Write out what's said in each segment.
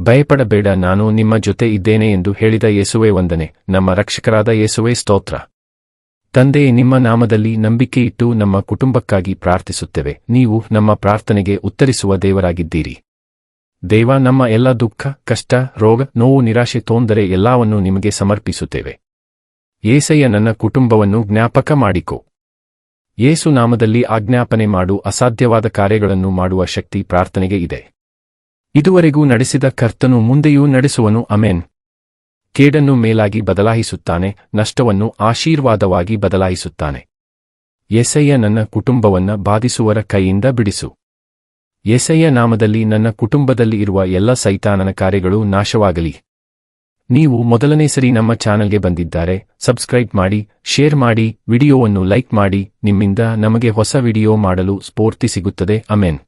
ಭಯಪಡಬೇಡ, ನಾನು ನಿಮ್ಮ ಜೊತೆ ಇದ್ದೇನೆ ಎಂದು ಹೇಳಿದ ಯೇಸುವೆ ವಂದನೆ. ನಮ್ಮ ರಕ್ಷಕರಾದ ಯೇಸುವೆ ಸ್ತೋತ್ರ. ತಂದೆಯೇ, ನಿಮ್ಮ ನಾಮದಲ್ಲಿ ನಂಬಿಕೆ ಇಟ್ಟು ನಮ್ಮ ಕುಟುಂಬಕ್ಕಾಗಿ ಪ್ರಾರ್ಥಿಸುತ್ತೇವೆ. ನೀವು ನಮ್ಮ ಪ್ರಾರ್ಥನೆಗೆ ಉತ್ತರಿಸುವ ದೇವರಾಗಿದ್ದೀರಿ. ದೇವ, ನಮ್ಮ ಎಲ್ಲ ದುಃಖ, ಕಷ್ಟ, ರೋಗ, ನೋವು, ನಿರಾಶೆ ತೋಂದರೆ ಎಲ್ಲವನ್ನೂ ನಿಮಗೆ ಸಮರ್ಪಿಸುತ್ತೇವೆ. ಏಸಯ್ಯ, ನನ್ನ ಕುಟುಂಬವನ್ನು ಜ್ಞಾಪಕ ಮಾಡಿಕೊ. ಯೇಸು ನಾಮದಲ್ಲಿ ಆಜ್ಞಾಪನೆ ಮಾಡು, ಅಸಾಧ್ಯವಾದ ಕಾರ್ಯಗಳನ್ನು ಮಾಡುವ ಶಕ್ತಿ ಪ್ರಾರ್ಥನೆಗೆ ಇದೆ. ಇದುವರೆಗೂ ನಡೆಸಿದ ಕರ್ತನು ಮುಂದೆಯೂ ನಡೆಸುವನು ಅಮೆನ್ ಕೇಡನ್ನು ಮೇಲಾಗಿ ಬದಲಾಯಿಸುತ್ತಾನೆ, ನಷ್ಟವನ್ನು ಆಶೀರ್ವಾದವಾಗಿ ಬದಲಾಯಿಸುತ್ತಾನೆ. ಎಸಯ್ಯ ನನ್ನ ಕುಟುಂಬವನ್ನ ಬಾಧಿಸುವರ ಕೈಯಿಂದ ಬಿಡಿಸು. ಎಸಯ್ಯ ನಾಮದಲ್ಲಿ ನನ್ನ ಕುಟುಂಬದಲ್ಲಿ ಇರುವ ಎಲ್ಲ ಸೈತಾನನ ಕಾರ್ಯಗಳು ನಾಶವಾಗಲಿ. ನೀವು ಮೊದಲನೇ ಸರಿ ನಮ್ಮ ಚಾನಲ್ಗೆ ಬಂದಿದ್ದಾರೆ, ಸಬ್ಸ್ಕ್ರೈಬ್ ಮಾಡಿ, ಶೇರ್ ಮಾಡಿ, ವಿಡಿಯೋವನ್ನು ಲೈಕ್ ಮಾಡಿ, ನಿಮ್ಮಿಂದ ನಮಗೆ ಹೊಸ ವಿಡಿಯೋ ಮಾಡಲು ಸ್ಫೂರ್ತಿ ಸಿಗುತ್ತದೆ ಅಮೆನ್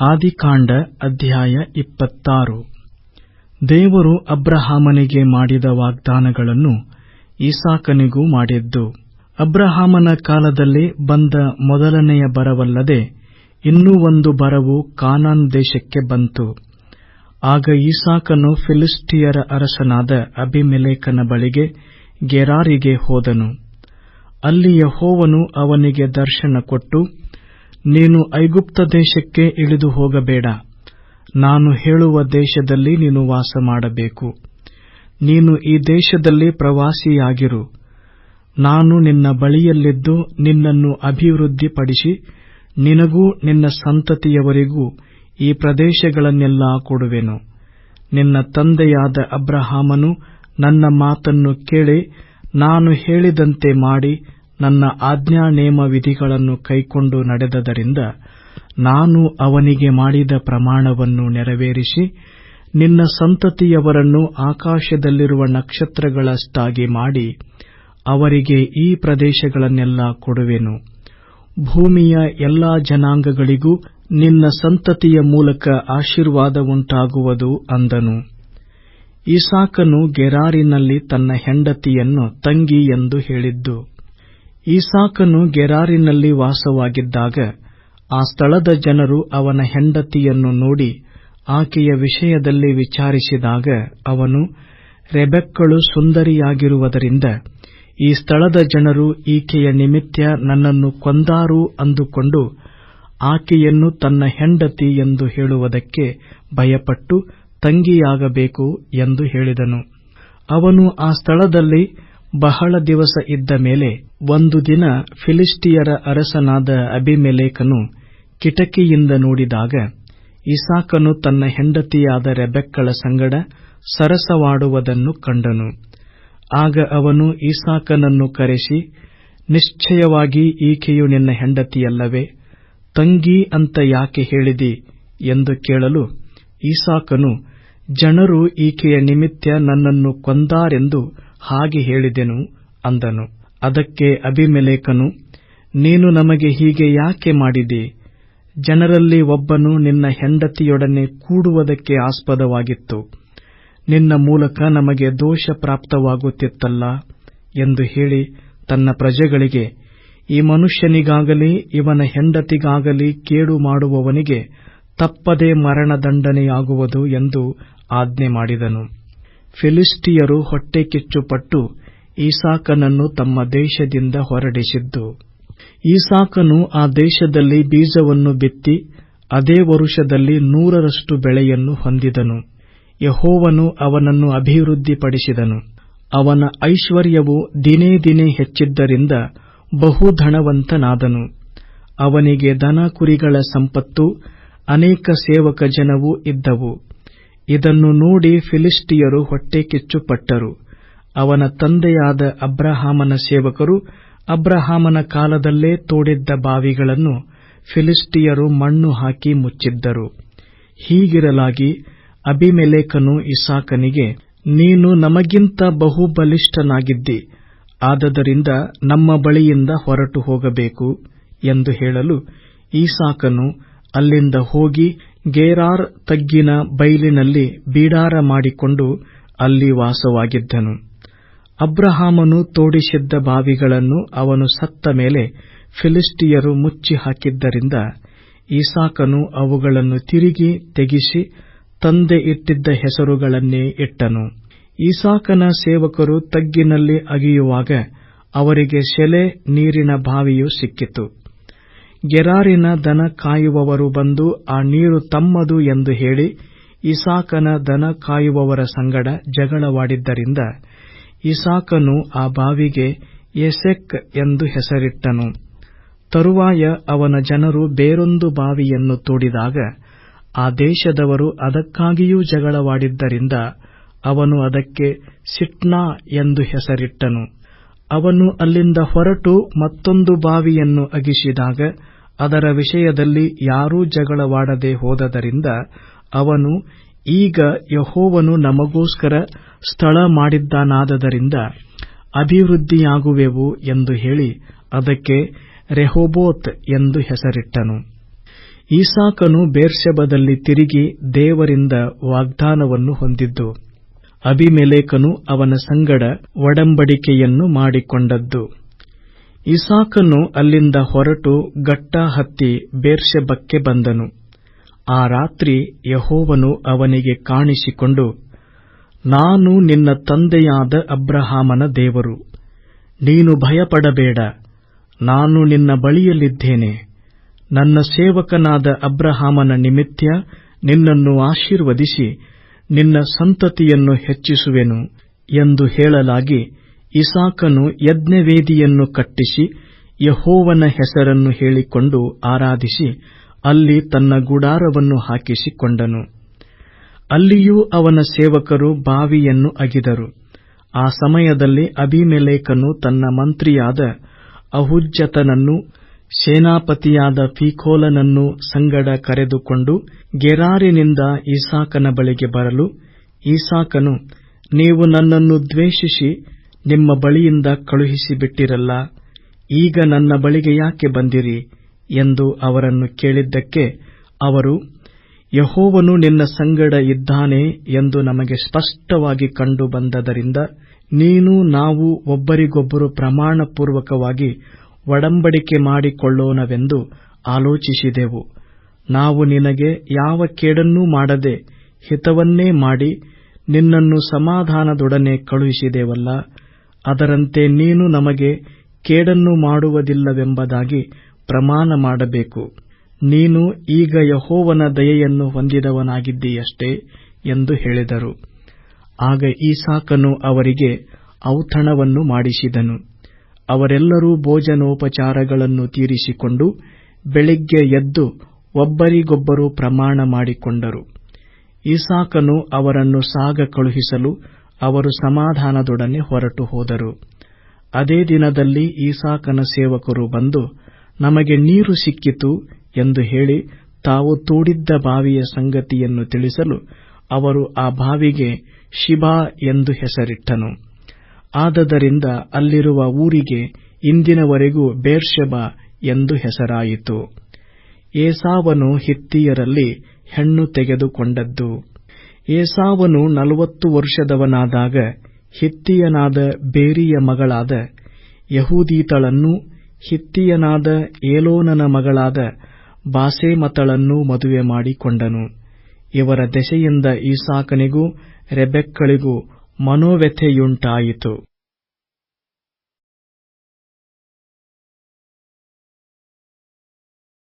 ಆದಿಕಾಂಡ ಅಧ್ಯಾಯ ಇಪ್ಪತ್ತಾರು. ದೇವರು ಅಬ್ರಹಾಮನಿಗೆ ಮಾಡಿದ ವಾಗ್ದಾನಗಳನ್ನು ಈಸಾಕನಿಗೂ ಮಾಡಿದ್ದು. ಅಬ್ರಹಾಮನ ಕಾಲದಲ್ಲಿ ಬಂದ ಮೊದಲನೆಯ ಬರವಲ್ಲದೆ ಇನ್ನೂ ಒಂದು ಬರವು ಕಾನಾನ್ ದೇಶಕ್ಕೆ ಬಂತು. ಆಗ ಇಸಾಕನು ಫಿಲಿಸ್ಟಿಯರ ಅರಸನಾದ ಅಬಿಮೆಲೇಕನ ಬಳಿಗೆ ಗೆರಾರಿಗೆ ಹೋದನು. ಅಲ್ಲಿ ಹೋವನು ಅವನಿಗೆ ದರ್ಶನ ಕೊಟ್ಟು ನೀನು ಐಗುಪ್ತ ದೇಶಕ್ಕೆ ಇಳಿದು ಹೋಗಬೇಡ. ನಾನು ಹೇಳುವ ದೇಶದಲ್ಲಿ ನೀನು ವಾಸ ಮಾಡಬೇಕು. ನೀನು ಈ ದೇಶದಲ್ಲಿ ಪ್ರವಾಸಿಯಾಗಿರು. ನಾನು ನಿನ್ನ ಬಳಿಯಲ್ಲಿದ್ದು ನಿನ್ನನ್ನು ಅಭಿವೃದ್ಧಿಪಡಿಸಿ ನಿನಗೂ ನಿನ್ನ ಸಂತತಿಯವರಿಗೂ ಈ ಪ್ರದೇಶಗಳನ್ನೆಲ್ಲ ಕೊಡುವೆನು. ನಿನ್ನ ತಂದೆಯಾದ ಅಬ್ರಹಾಮನು ನನ್ನ ಮಾತನ್ನು ಕೇಳಿ ನಾನು ಹೇಳಿದಂತೆ ಮಾಡಿ ನನ್ನ ಆಜ್ಞಾ ನೇಮ ವಿಧಿಗಳನ್ನು ಕೈಕೊಂಡು ನಡೆದದರಿಂದ ನಾನು ಅವನಿಗೆ ಮಾಡಿದ ಪ್ರಮಾಣವನ್ನು ನೆರವೇರಿಸಿ ನಿನ್ನ ಸಂತತಿಯವರನ್ನು ಆಕಾಶದಲ್ಲಿರುವ ನಕ್ಷತ್ರಗಳಷ್ಟಾಗಿ ಮಾಡಿ ಅವರಿಗೆ ಈ ಪ್ರದೇಶಗಳನ್ನೆಲ್ಲ ಕೊಡುವೆನು. ಭೂಮಿಯ ಎಲ್ಲಾ ಜನಾಂಗಗಳಿಗೂ ನಿನ್ನ ಸಂತತಿಯ ಮೂಲಕ ಆಶೀರ್ವಾದವುಂಟಾಗುವುದು ಅಂದನು. ಇಸಾಕನು ಗೆರಾರಿನಲ್ಲಿ ತನ್ನ ಹೆಂಡತಿಯನ್ನು ತಂಗಿ ಎಂದು ಹೇಳಿದ್ದು ಈಸಾಕನು ಗೆರಾರಿನಲ್ಲಿ ವಾಸವಾಗಿದ್ದಾಗ ಆ ಸ್ಥಳದ ಜನರು ಅವನ ಹೆಂಡತಿಯನ್ನು ನೋಡಿ ಆಕೆಯ ವಿಷಯದಲ್ಲಿ ವಿಚಾರಿಸಿದಾಗ ಅವನು, ರೆಬೆಕ್ಕಳು ಸುಂದರಿಯಾಗಿರುವುದರಿಂದ ಈ ಸ್ಥಳದ ಜನರು ಈಕೆಯ ನಿಮಿತ್ತ ನನ್ನನ್ನು ಕೊಂದಾರು ಅಂದುಕೊಂಡು ಆಕೆಯನ್ನು ತನ್ನ ಹೆಂಡತಿ ಎಂದು ಹೇಳುವುದಕ್ಕೆ ಭಯಪಟ್ಟು ತಂಗಿಯಾಗಬೇಕು ಎಂದು ಹೇಳಿದನು. ಅವನು ಆ ಸ್ಥಳದಲ್ಲಿ ಬಹಳ ದಿವಸ ಇದ್ದ ಮೇಲೆ ಒಂದು ದಿನ ಫಿಲಿಸ್ಟಿಯರ ಅರಸನಾದ ಅಬಿಮೆಲೇಕನು ಕಿಟಕಿಯಿಂದ ನೋಡಿದಾಗ, ಇಸಾಕನು ತನ್ನ ಹೆಂಡತಿಯಾದ ರೆಬೆಕ್ಕಳ ಸಂಗಡ ಸರಸವಾಡುವುದನ್ನು ಕಂಡನು. ಆಗ ಅವನು ಇಸಾಕನನ್ನು ಕರೆಸಿ, ನಿಶ್ಚಯವಾಗಿ ಈಕೆಯು ನಿನ್ನ ಹೆಂಡತಿಯಲ್ಲವೇ, ತಂಗಿ ಅಂತ ಯಾಕೆ ಹೇಳಿದಿ ಎಂದು ಕೇಳಲು ಇಸಾಕನು, ಜನರು ಈಕೆಯ ನಿಮಿತ್ತ ನನ್ನನ್ನು ಕೊಂದಾರೆಂದು ಹಾಗೆ ಹೇಳಿದೆನು ಅಂದನು. ಅದಕ್ಕೆ ಅಭಿಮೆಲೇಖನು ನೀನು ನಮಗೆ ಹೀಗೆ ಯಾಕೆ ಮಾಡಿದಿ? ಜನರಲ್ಲಿ ಒಬ್ಬನು ನಿನ್ನ ಹೆಂಡತಿಯೊಡನೆ ಕೂಡುವುದಕ್ಕೆ ಆಸ್ಪದವಾಗಿತ್ತು. ನಿನ್ನ ಮೂಲಕ ನಮಗೆ ದೋಷ ಪ್ರಾಪ್ತವಾಗುತ್ತಿತ್ತಲ್ಲ ಎಂದು ಹೇಳಿ ತನ್ನ ಪ್ರಜೆಗಳಿಗೆ, ಈ ಮನುಷ್ಯನಿಗಾಗಲಿ, ಇವನ ಹೆಂಡತಿಗಾಗಲಿ ಕೇಡು ಮಾಡುವವನಿಗೆ ತಪ್ಪದೆ ಮರಣದಂಡನೆಯಾಗುವುದು ಎಂದು ಆಜ್ಞೆ ಮಾಡಿದನು. ಫಿಲಿಸ್ಟಿಯರು ಹೊಟ್ಟೆ ಕಿಚ್ಚುಪಟ್ಟು ಈಸಾಕನನ್ನು ತಮ್ಮ ದೇಶದಿಂದ ಹೊರಡಿಸಿದ್ದು. ಈಸಾಕನು ಆ ದೇಶದಲ್ಲಿ ಬೀಜವನ್ನು ಬಿತ್ತಿ ಅದೇ ವರುಷದಲ್ಲಿ ನೂರರಷ್ಟು ಬೆಳೆಯನ್ನು ಹೊಂದಿದನು. ಯಹೋವನು ಅವನನ್ನು ಅಭಿವೃದ್ಧಿಪಡಿಸಿದನು. ಅವನ ಐಶ್ವರ್ಯವು ದಿನೇ ದಿನೇ ಹೆಚ್ಚಿದ್ದರಿಂದ ಬಹುಧನವಂತನಾದನು ಅವನಿಗೆ ದನ ಕುರಿಗಳ ಸಂಪತ್ತು ಅನೇಕ ಸೇವಕ ಜನವೂ ಇದ್ದವು. ಇದನ್ನು ನೋಡಿ ಫಿಲಿಸ್ಟಿಯರು ಹೊಟ್ಟೆ ಕಿಚ್ಚುಪಟ್ಟರು. ಅವನ ತಂದೆಯಾದ ಅಬ್ರಹಾಮನ ಸೇವಕರು ಅಬ್ರಹಾಮನ ಕಾಲದಲ್ಲೇ ತೋಡಿದ್ದ ಬಾವಿಗಳನ್ನು ಫಿಲಿಸ್ಟಿಯರು ಮಣ್ಣು ಹಾಕಿ ಮುಚ್ಚಿದ್ದರು. ಹೀಗಿರಲಾಗಿ ಅಬಿಮೆಲೇಕನು ಇಸಾಕನಿಗೆ, ನೀನು ನಮಗಿಂತ ಬಹು ಬಲಿಷ್ಠನಾಗಿದ್ದಿ ಆದದರಿಂದ ನಮ್ಮ ಬಳಿಯಿಂದ ಹೊರಟು ಹೋಗಬೇಕು ಎಂದು ಹೇಳಲು ಇಸಾಕನು ಅಲ್ಲಿಂದ ಹೋಗಿ ಗೇರಾರ್ ತಗ್ಗಿನ ಬೈಲಿನಲ್ಲಿ ಬೀಡಾರ ಮಾಡಿಕೊಂಡು ಅಲ್ಲಿ ವಾಸವಾಗಿದ್ದನು. ಅಬ್ರಹಾಮನು ತೋಡಿಸಿದ್ದ ಬಾವಿಗಳನ್ನು ಅವನು ಸತ್ತ ಮೇಲೆ ಫಿಲಿಸ್ಟಿಯರು ಮುಚ್ಚಿ ಹಾಕಿದ್ದರಿಂದ ಇಸಾಕನು ಅವುಗಳನ್ನು ತಿರುಗಿ ತೆಗೆಸಿ ತಂದೆ ಇಟ್ಟಿದ್ದ ಹೆಸರುಗಳನ್ನೇ ಇಟ್ಟನು. ಇಸಾಕನ ಸೇವಕರು ತಗ್ಗಿನಲ್ಲಿ ಅಗಿಯುವಾಗ ಅವರಿಗೆ ಸೆಲೆ ನೀರಿನ ಬಾವಿಯು ಸಿಕ್ಕಿತು. ಗೆರಾರಿನ ದನ ಕಾಯುವವರು ಬಂದು ಆ ನೀರು ತಮ್ಮದು ಎಂದು ಹೇಳಿ ಇಸಾಕನ ದನ ಕಾಯುವವರ ಸಂಗಡ ಜಗಳವಾಡಿದ್ದರಿಂದ ಇಸಾಕನು ಆ ಬಾವಿಗೆ ಎಸೆಕ್ ಎಂದು ಹೆಸರಿಟ್ಟನು. ತರುವಾಯ ಅವನ ಜನರು ಬೇರೊಂದು ಬಾವಿಯನ್ನು ತೋಡಿದಾಗ ಆ ದೇಶದವರು ಅದಕ್ಕಾಗಿಯೂ ಜಗಳವಾಡಿದ್ದರಿಂದ ಅವನು ಅದಕ್ಕೆ ಸಿಟ್ನಾ ಎಂದು ಹೆಸರಿಟ್ಟನು. ಅವನು ಅಲ್ಲಿಂದ ಹೊರಟು ಮತ್ತೊಂದು ಬಾವಿಯನ್ನು ಅಗಿಸಿದಾಗ ಅದರ ವಿಷಯದಲ್ಲಿ ಯಾರೂ ಜಗಳವಾಡದೆ ಹೋದದರಿಂದ ಅವನು, ಈಗ ಯಹೋವನು ನಮಗೋಸ್ಕರ ಸ್ಥಳ ಮಾಡಿದ್ದಾನಾದದರಿಂದ ಅಭಿವೃದ್ಧಿಯಾಗುವೆವು ಎಂದು ಹೇಳಿ ಅದಕ್ಕೆ ರೆಹೋಬೋತ್ ಎಂದು ಹೆಸರಿಟ್ಟನು. ಇಸಾಕನು ಬೇರ್ಸೆಬದಲ್ಲಿ ತಿರುಗಿ ದೇವರಿಂದ ವಾಗ್ದಾನವನ್ನು ಹೊಂದಿದ್ದು. ಅಬಿಮೆಲೇಕನು ಅವನ ಸಂಗಡ ಒಡಂಬಡಿಕೆಯನ್ನು ಮಾಡಿಕೊಂಡದ್ದು. ಇಸಾಕನು ಅಲ್ಲಿಂದ ಹೊರಟು ಗಟ್ಟ ಹತ್ತಿ ಬೇರ್ಷೆಬಕ್ಕೆ ಬಂದನು. ಆ ರಾತ್ರಿ ಯಹೋವನು ಅವನಿಗೆ ಕಾಣಿಸಿಕೊಂಡು, ನಾನು ನಿನ್ನ ತಂದೆಯಾದ ಅಬ್ರಹಾಮನ ದೇವರು. ನೀನು ಭಯಪಡಬೇಡ. ನಾನು ನಿನ್ನ ಬಳಿಯಲ್ಲಿದ್ದೇನೆ. ನನ್ನ ಸೇವಕನಾದ ಅಬ್ರಹಾಮನ ನಿಮಿತ್ಯ ನಿನ್ನನ್ನು ಆಶೀರ್ವದಿಸಿ. ನಿನ್ನ ಸಂತತಿಯನ್ನು ಹೆಚ್ಚಿಸುವೆನು ಎಂದು ಹೇಳಲಾಗಿ ಇಸಾಕನು ಯಜ್ಞವೇದಿಯನ್ನು ಕಟ್ಟಿಸಿ ಯಹೋವನ ಹೆಸರನ್ನು ಹೇಳಿಕೊಂಡು ಆರಾಧಿಸಿ ಅಲ್ಲಿ ತನ್ನ ಗುಡಾರವನ್ನು ಹಾಕಿಸಿಕೊಂಡನು. ಅಲ್ಲಿಯೂ ಅವನ ಸೇವಕರು ಬಾವಿಯನ್ನು ಅಗಿದರು. ಆ ಸಮಯದಲ್ಲಿ ಅಭಿಮೆಲೇಖನು ತನ್ನ ಮಂತ್ರಿಯಾದ ಅಹುಜ್ಜತನನ್ನು ಸೇನಾಪತಿಯಾದ ಫೀಕೋಲನನ್ನು ಸಂಗಡ ಕರೆದುಕೊಂಡು ಗೆರಾರಿನಿಂದ ಈಸಾಕನ ಬಳಿಗೆ ಬರಲು, ಈಸಾಕನು, ನೀವು ನನ್ನನ್ನು ದ್ವೇಷಿಸಿ ನಿಮ್ಮ ಬಳಿಯಿಂದ ಕಳುಹಿಸಿಬಿಟ್ಟಿರಲ್ಲ, ಈಗ ನನ್ನ ಬಳಿಗೆ ಯಾಕೆ ಬಂದಿರಿ? ಎಂದು ಅವರನ್ನು ಕೇಳಿದ್ದಕ್ಕೆ ಅವರು, ಯಹೋವನು ನಿನ್ನ ಸಂಗಡ ಇದ್ದಾನೆ ಎಂದು ನಮಗೆ ಸ್ಪಷ್ಟವಾಗಿ ಕಂಡು ಬಂದದರಿಂದ ನೀನು ನಾವು ಒಬ್ಬರಿಗೊಬ್ಬರು ಪ್ರಮಾಣಪೂರ್ವಕವಾಗಿ ಒಡಂಬಡಿಕೆ ಮಾಡಿಕೊಳ್ಳೋಣವೆಂದು ಆಲೋಚಿಸಿದೆವು. ನಾವು ನಿನಗೆ ಯಾವ ಕೇಡನ್ನೂ ಮಾಡದೆ ಹಿತವನ್ನೇ ಮಾಡಿ ನಿನ್ನನ್ನು ಸಮಾಧಾನದೊಡನೆ ಕಳುಹಿಸಿದೆವಲ್ಲ. ಅದರಂತೆ ನೀನು ನಮಗೆ ಕೇಡನ್ನು ಮಾಡುವುದಿಲ್ಲವೆಂಬುದಾಗಿ ಪ್ರಮಾಣ ಮಾಡಬೇಕು. ನೀನು ಈಗ ಯಹೋವನ ದಯೆಯನ್ನು ಹೊಂದಿದವನಾಗಿದ್ದೀಯಷ್ಟೇ ಎಂದು ಹೇಳಿದರು. ಆಗ ಈಸಾಕನು ಅವರಿಗೆ ಔತಣವನ್ನು ಮಾಡಿಸಿದನು. ಅವರೆಲ್ಲರೂ ಭೋಜನೋಪಚಾರಗಳನ್ನು ತೀರಿಸಿಕೊಂಡು ಬೆಳಿಗ್ಗೆ ಎದ್ದು ಒಬ್ಬರಿಗೊಬ್ಬರು ಪ್ರಮಾಣ ಮಾಡಿಕೊಂಡರು. ಇಸಾಕನು ಅವರನ್ನು ಸಾಗ ಕಳುಹಿಸಲು ಅವರು ಸಮಾಧಾನದೊಡನೆ ಹೊರಟು ಹೋದರು. ಅದೇ ದಿನದಲ್ಲಿ ಈಸಾಕನ ಸೇವಕರು ಬಂದು, ನಮಗೆ ನೀರು ಸಿಕ್ಕಿತು ಎಂದು ಹೇಳಿ ತಾವು ತೋಡಿದ್ದ ಬಾವಿಯ ಸಂಗತಿಯನ್ನು ತಿಳಿಸಲು ಅವರು ಆ ಬಾವಿಗೆ ಶಿಬಾ ಎಂದು ಹೆಸರಿಟ್ಟನು. ಆದದರಿಂದ ಅಲ್ಲಿರುವ ಊರಿಗೆ ಇಂದಿನವರೆಗೂ ಬೇರ್ಷೆಬ ಎಂದು ಹೆಸರಾಯಿತು. ಏಸಾವನು ಹಿತ್ತಿಯರಲ್ಲಿ ಹೆಣ್ಣು ತೆಗೆದುಕೊಂಡದ್ದು. ಏಸಾವನು ನಲವತ್ತು ವರ್ಷದವನಾದಾಗ ಹಿತ್ತಿಯನಾದ ಬೇರಿಯ ಮಗಳಾದ ಯಹೂದೀತಳನ್ನು ಹಿತ್ತಿಯನಾದ ಏಲೋನನ ಮಗಳಾದ ಬಾಸೇಮತಳನ್ನೂ ಮದುವೆ ಮಾಡಿಕೊಂಡನು. ಇವರ ದೆಸೆಯಿಂದ ಈಸಾಕನಿಗೂ ರೆಬೆಕ್ಕಳಿಗೂ ಮನೋವ್ಯಥೆಯುಂಟಾಯಿತು